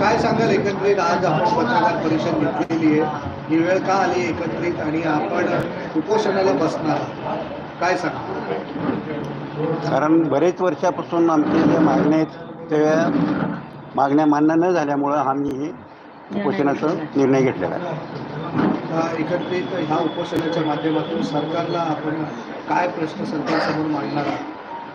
काय सांगाल एकत्रित आज आपण पत्रकार परिषद घेतलेली आहे. ही वेळ का आली एकत्रित आणि आपण उपोषणाला बसणार? काय सांगा कारण बरेच वर्षापासून आमच्या ज्या मागण्या आहेत त्या मागण्या मान्य न झाल्यामुळं आम्ही हे उपोषणाचा निर्णय घेतलेला आहे. एकत्रित ह्या उपोषणाच्या माध्यमातून सरकारला आपण काय प्रश्न सरकारसमोर मांडणार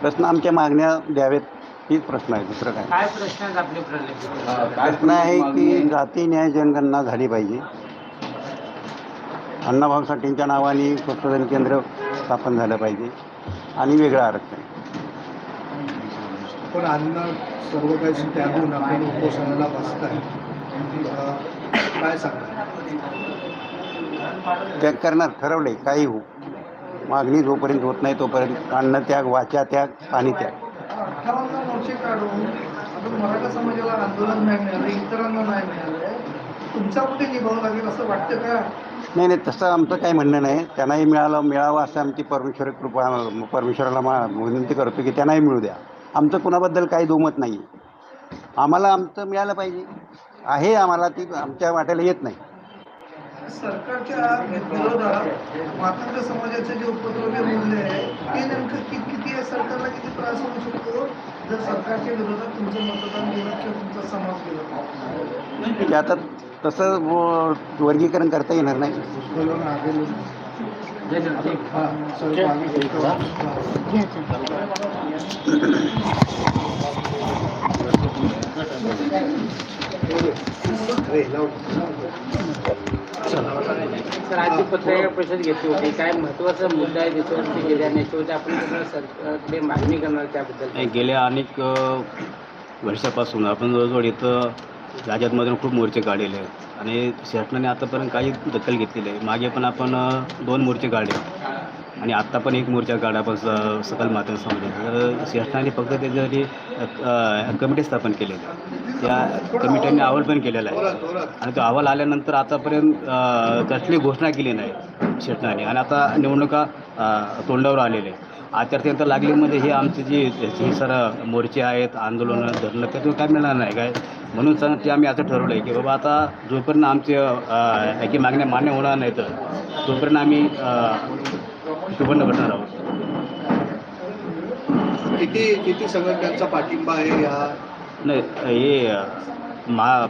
प्रश्न आमच्या मागण्या द्यावेत. हीच प्रश्न आहे दुसरं काय? काय प्रश्न आहेत आपले प्रलंबित प्रश्न आहे की जाती न्याय जनगणना झाली पाहिजे. अण्णाभाऊ साठेंच्या नावाने संशोधन केंद्र स्थापन झालं पाहिजे आणि वेगळं आरक्षण पण अन्न सर्व काही त्यागून आपण उपोषणाला बसताय. काय त्याग करणार ठरवले काही हो. मागणी जोपर्यंत होत नाही तोपर्यंत अन्न त्याग वाचा त्याग पाणी त्याग. अठ्ठावन्न वर्षे काढून अजून मराठा समाजाला आंदोलन नाही मिळालं इतरांना नाही मिळालं. तुमचा कुठे निभावं लागेल असं वाटतं का? नाही नाही तसं आमचं काही म्हणणं नाही. त्यांनाही मिळालं मिळावं असं आमची परमेश्वर कृपा परमेश्वराला मा विनंती करतो की त्यांनाही मिळू द्या. आमचं कुणाबद्दल काही दोमत नाही. आम्हाला आमचं मिळालं पाहिजे. आहे आम्हाला ती आमच्या वाट्याला येत नाही. सरकारच्या विरोधात मातंग समाजाचे जे उपद्रवी मूल्य आहे ते नेमकं कि किती आहे? सरकारला किती त्रास होऊ शकतो? जर सरकारच्या विरोधात तुमचं मतदान गेलं किंवा तुमचा समाज गेला आता तसं वर्गीकरण करता येणार नाही. सर. आज पत्रकार परिषद घेतली होती. काय महत्त्वाचा मुद्दा आहे त्याच्यावरती गेल्या आणि याच्यावरती आपण सरकारकडे मागणी करणार त्याबद्दल. नाही गेल्या अनेक वर्षापासून आपण जवळजवळ इथं राज्यातमधून खूप मोर्चे काढलेले आहेत. आणि शासनाने आतापर्यंत काही दखल घेतलेली आहे. मागे पण आपण दोन मोर्चे काढले आणि आत्ता पण एक मोर्चा काढा स- सकल मातंग समाजाचा तर शासनाने फक्त त्याच्यासाठी कमिटी स्थापन केलेली आहे. त्या कमिट्यांनी अहवाल पण केलेला आहे. आणि तो अहवाल आल्यानंतर आतापर्यंत कसली घोषणा केली नाही शासनाने आणि आता निवडणुका तोंडावर आलेले आहे आचारसंहिता लागलीमध्ये हे आमचे जे हे सर मोर्चे आहेत आंदोलनं धरणं त्यातून काय मिळणार नाही. काय? म्हणून सांग ते आम्ही असं ठरवलं आहे की बाबा आता जोपर्यंत आमचे अ, मागण्या मान्य होणार नाहीत तोपर्यंत आम्ही बंद करणार आहोत किती किती संघटनांचा पाठिंबा आहे या? नाही हे मा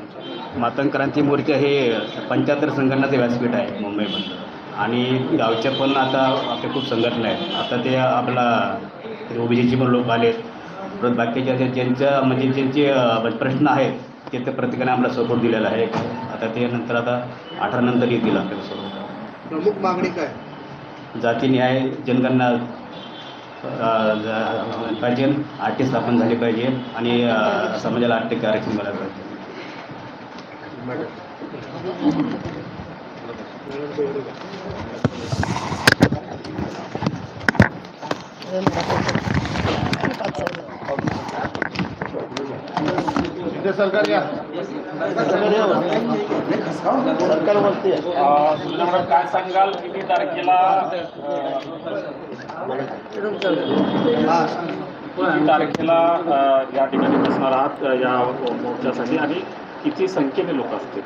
मातंग क्रांती मोर्चा हे पंच्याहत्तर संघटनाचं व्यासपीठ आहे मुंबईमधलं. आणि गावच्या पण आता आपल्या खूप संघटना आहेत. आता ते आपला ओबीसीचे पण लोक आलेत. परत बाकीच्या ज्या- ज्यांच्या म्हणजे ज्यांचे प्रश्न आहेत ते त्या प्रत्येकाने आम्हाला सपोर्ट दिलेला आहे. आता ते नंतर आता अठरा नंतर येतील आपल्यासोबत प्रमुख मागणी काय? जाती जनगणना पाहिजे आठ स्थापन झाली पाहिजे आणि समाजाला आठ टक्के आरक्षण मिळालं पाहिजे. मॅडम काय सांगाल? किती तारखेला हा. किती तारखेला या ठिकाणी बसणार आहात या मोर्चासाठी? आणि किती संख्येने लोक असतील?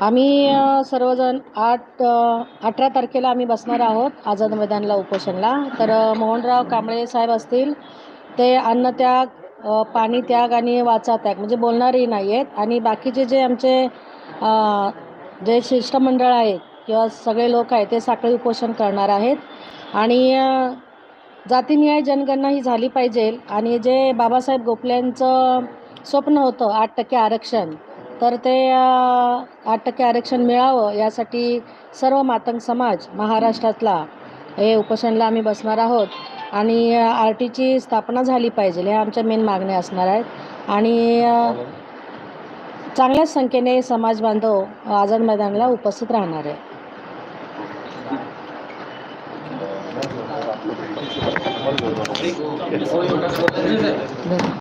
आम्ही सर्वजण आठ अठरा तारखेला आम्ही बसणार आहोत आझाद मैदानला उपोषणला. तर मोहनराव कांबळे साहेब असतील ते अन्नत्याग पाणी त्याग आणि वाचा त्याग म्हणजे बोलणारेही नाही आहेत आणि बाकीचे जे आमचे जे शिष्टमंडळ आहेत किंवा सगळे लोक आहेत ते साखळी उपोषण करणार आहेत. आणि जातीनिहाय जनगणना ही झाली पाहिजे. आणि जे बाबासाहेब गोखल्यांचं स्वप्न होतं आठ टक्के आरक्षण तर ते आठ टक्के आरक्षण मिळावं यासाठी सर्व मातंग समाज महाराष्ट्रातला हे उपोषणला आम्ही बसणार आहोत. आणि आर टीची स्थापना झाली पाहिजे ह्या आमच्या मेन मागण्या असणार आहेत. आणि चांगल्याच संख्येने समाज बांधव आझाद मैदानाला उपस्थित राहणार आहे